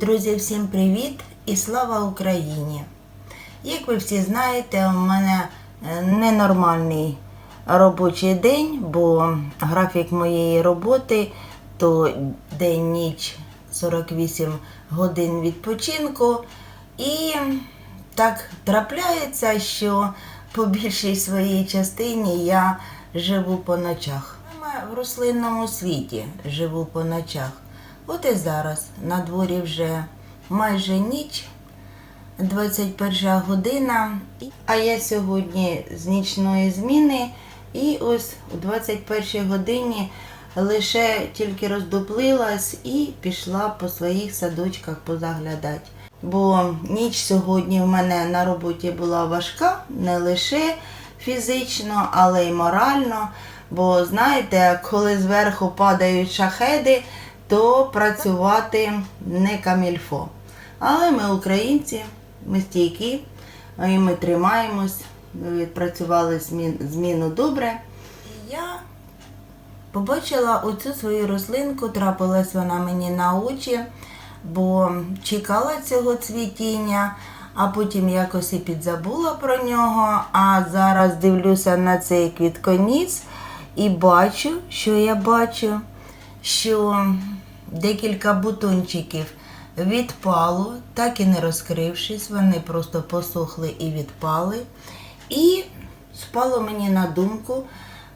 Друзі, всім привіт і слава Україні! Як ви всі знаєте, у мене е, ненормальний робочий день, бо графік моєї роботи то день-ніч 48 годин відпочинку. І так трапляється, що по більшій своїй частині я живу по ночах. Саме в рослинному світі живу по ночах. От і зараз на дворі вже майже ніч, 21 година. А я сьогодні з нічної зміни і ось у 21 годині лише тільки роздуплилась і пішла по своїх садочках позаглядати. Бо ніч сьогодні в мене на роботі була важка, не лише фізично, але й морально. Бо знаєте, коли зверху падають шахеди, то працювати не камільфо. Але ми українці, ми стійкі, і ми тримаємось, ми відпрацювали зміну добре. Я побачила оцю свою рослинку, трапилась вона мені на очі, бо чекала цього цвітіння, а потім якось і підзабула про нього. А зараз дивлюся на цей квітконіс і бачу, що я бачу, що декілька бутончиків відпало, так і не розкрившись, вони просто посохли і відпали. І спало мені на думку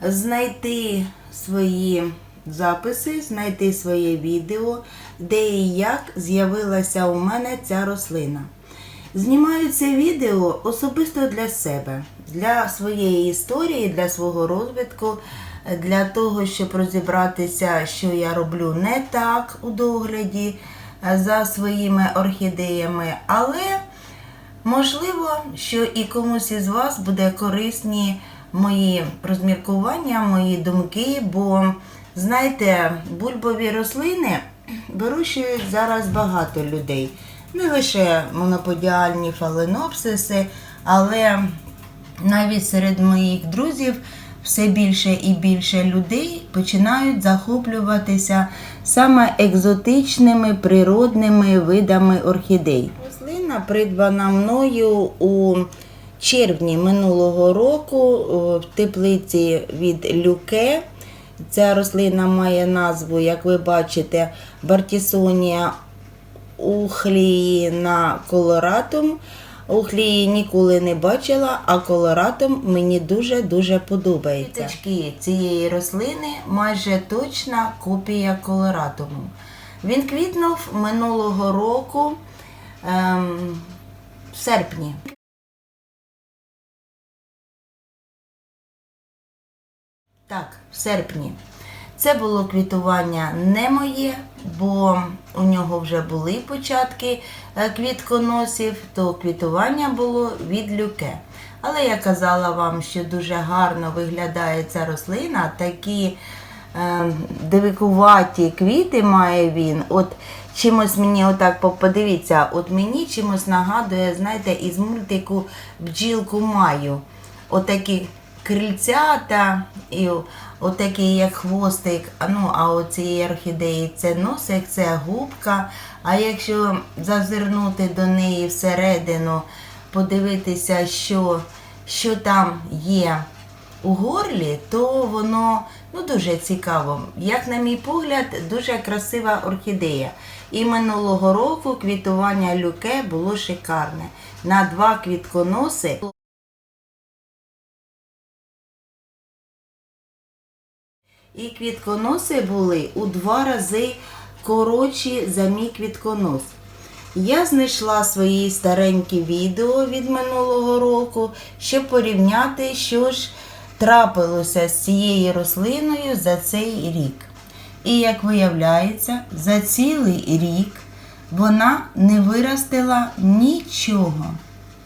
знайти свої записи, знайти своє відео, де і як з'явилася у мене ця рослина. Знімаю це відео особисто для себе, для своєї історії, для свого розвитку, для того, щоб розібратися, що я роблю не так у догляді е, за своїми орхідеями, але можливо, що і комусь із вас буде корисні мої розміркування, мої думки, бо знаєте, бульбові рослини вирощують зараз багато людей. Не лише моноподіальні фаленопсиси, але навіть серед моїх друзів все більше і більше людей починають захоплюватися саме екзотичними природними видами орхідей. Рослина придбана мною у червні минулого року в теплиці від Люке. Ця рослина має назву, як ви бачите, Бартісонія ухлії на колоратум. Ухлії ніколи не бачила, а колоратум мені дуже-дуже подобається. Квіточки цієї рослини майже точна копія колоратуму. Він квітнув минулого року ем, в серпні. Так, в серпні. Це було квітування не моє, бо у нього вже були початки е, квітконосів, то квітування було від люке. Але я казала вам, що дуже гарно виглядає ця рослина, такі е, дивикуваті квіти має він. От чимось мені отак подивіться, от мені чимось нагадує, знаєте, із мультику бджілку маю. Отакі крильцята і отакий як хвостик. Ну, а цієї орхідеї це носик, це губка. А якщо зазирнути до неї всередину, подивитися, що, що там є у горлі, то воно ну, дуже цікаво. Як на мій погляд, дуже красива орхідея. І минулого року квітування люке було шикарне. На два квітконоси. І квітконоси були у два рази коротші за мій квітконос. Я знайшла свої старенькі відео від минулого року, щоб порівняти, що ж трапилося з цією рослиною за цей рік. І як виявляється, за цілий рік вона не виростила нічого.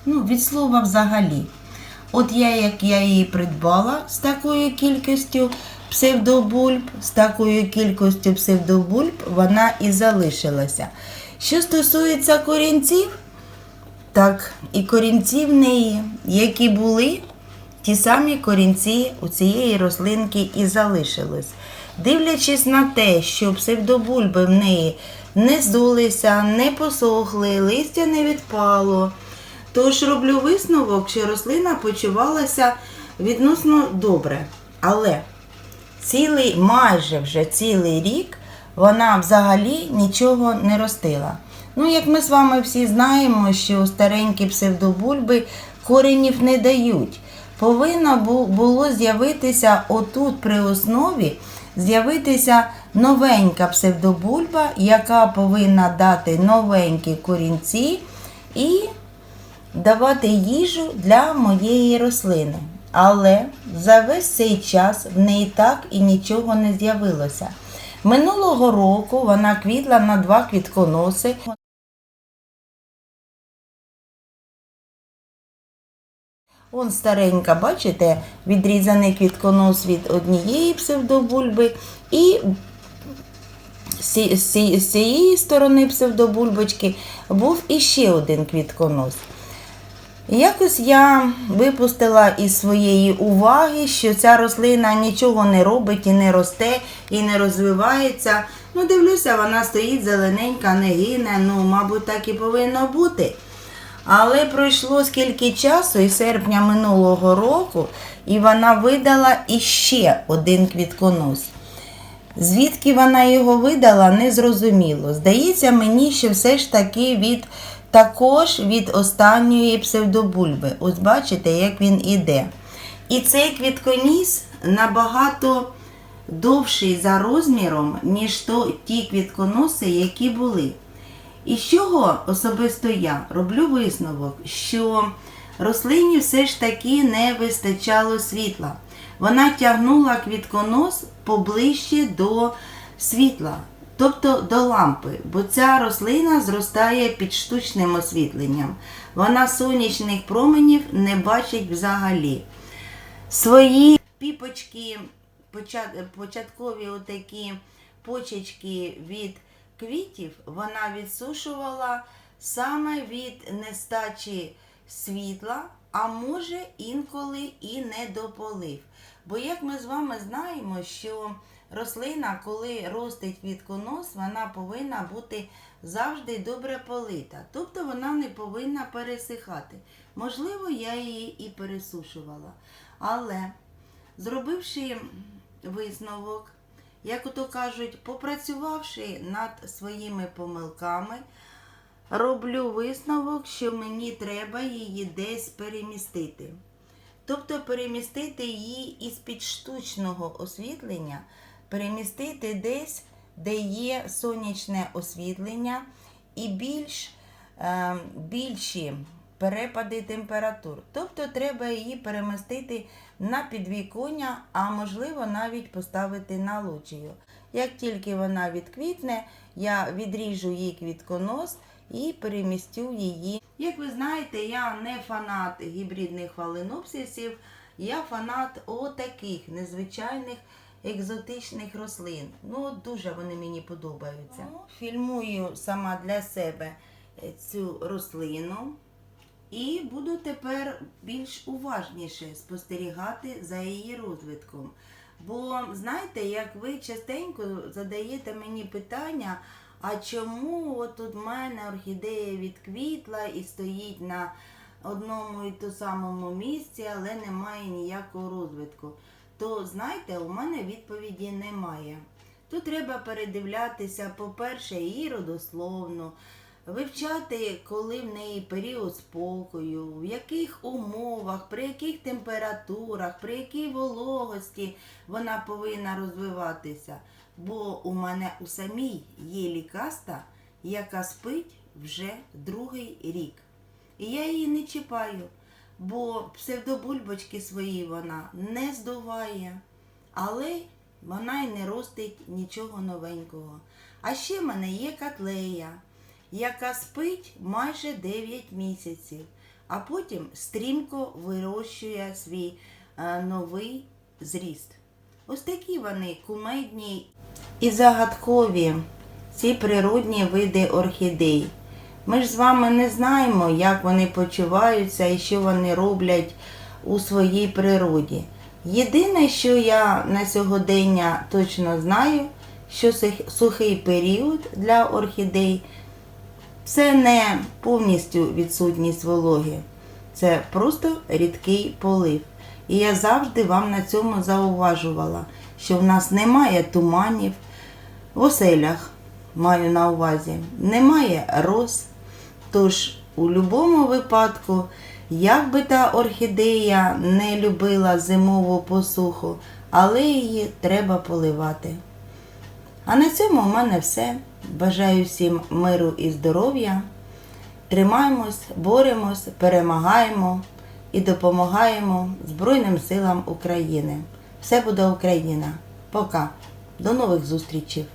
Ну, від слова взагалі. От я, як я її придбала з такою кількістю псевдобульб, з такою кількістю псевдобульб вона і залишилася. Що стосується корінців, так і корінці в неї, які були, ті самі корінці у цієї рослинки і залишились. Дивлячись на те, що псевдобульби в неї не здулися, не посохли, листя не відпало. Тож роблю висновок, що рослина почувалася відносно добре. Але цілий, майже вже цілий рік вона взагалі нічого не ростила. Ну, як ми з вами всі знаємо, що старенькі псевдобульби коренів не дають. Повинно було з'явитися отут при основі, з'явитися новенька псевдобульба, яка повинна дати новенькі корінці і давати їжу для моєї рослини. Але за весь цей час в неї так і нічого не з'явилося. Минулого року вона квітла на два квітконоси. Он старенька, бачите, відрізаний квітконос від однієї псевдобульби і з цієї сторони псевдобульбочки був іще один квітконос. Якось я випустила із своєї уваги, що ця рослина нічого не робить і не росте, і не розвивається. Ну, дивлюся, вона стоїть зелененька, не гине, ну, мабуть, так і повинно бути. Але пройшло скільки часу, і серпня минулого року, і вона видала іще один квітконос. Звідки вона його видала, не зрозуміло. Здається мені, що все ж таки від також від останньої псевдобульби. Ось бачите, як він іде. І цей квітконіс набагато довший за розміром, ніж то ті квітконоси, які були. І з чого особисто я роблю висновок, що рослині все ж таки не вистачало світла. Вона тягнула квітконос поближче до світла, тобто до лампи, бо ця рослина зростає під штучним освітленням. Вона сонячних променів не бачить взагалі. Свої піпочки, початкові отакі почечки від квітів вона відсушувала саме від нестачі світла, а може інколи і недополив. Бо як ми з вами знаємо, що рослина, коли ростить квітконос, вона повинна бути завжди добре полита. Тобто вона не повинна пересихати. Можливо, я її і пересушувала. Але зробивши висновок, як ото кажуть, попрацювавши над своїми помилками, роблю висновок, що мені треба її десь перемістити. Тобто перемістити її із-під штучного освітлення, перемістити десь, де є сонячне освітлення і більш, е, більші перепади температур. Тобто треба її перемістити на підвіконня, а можливо навіть поставити на лоджію. Як тільки вона відквітне, я відріжу їй квітконос і перемістю її. Як ви знаєте, я не фанат гібридних фаленопсисів, я фанат отаких незвичайних екзотичних рослин. Ну, дуже вони мені подобаються. Фільмую сама для себе е, цю рослину. І буду тепер більш уважніше спостерігати за її розвитком. Бо знаєте, як ви частенько задаєте мені питання, а чому от в мене орхідея відквітла і стоїть на одному і то самому місці, але немає ніякого розвитку. То знаєте, у мене відповіді немає. Тут треба передивлятися, по-перше, її родословну, вивчати, коли в неї період спокою, в яких умовах, при яких температурах, при якій вологості вона повинна розвиватися. Бо у мене у самій є лікаста, яка спить вже другий рік. І я її не чіпаю, бо псевдобульбочки свої вона не здуває, але вона й не ростить нічого новенького. А ще в мене є котлея, яка спить майже 9 місяців, а потім стрімко вирощує свій е, новий зріст. Ось такі вони кумедні і загадкові, ці природні види орхідей. Ми ж з вами не знаємо, як вони почуваються і що вони роблять у своїй природі. Єдине, що я на сьогодення точно знаю, що сухий період для орхідей це не повністю відсутність вологи, це просто рідкий полив. І я завжди вам на цьому зауважувала, що в нас немає туманів в оселях, маю на увазі, немає роз. Тож у будь-якому випадку, як би та орхідея не любила зимову посуху, але її треба поливати. А на цьому в мене все. Бажаю всім миру і здоров'я. Тримаємось, боремось, перемагаємо і допомагаємо Збройним силам України. Все буде Україна. Пока. До нових зустрічей.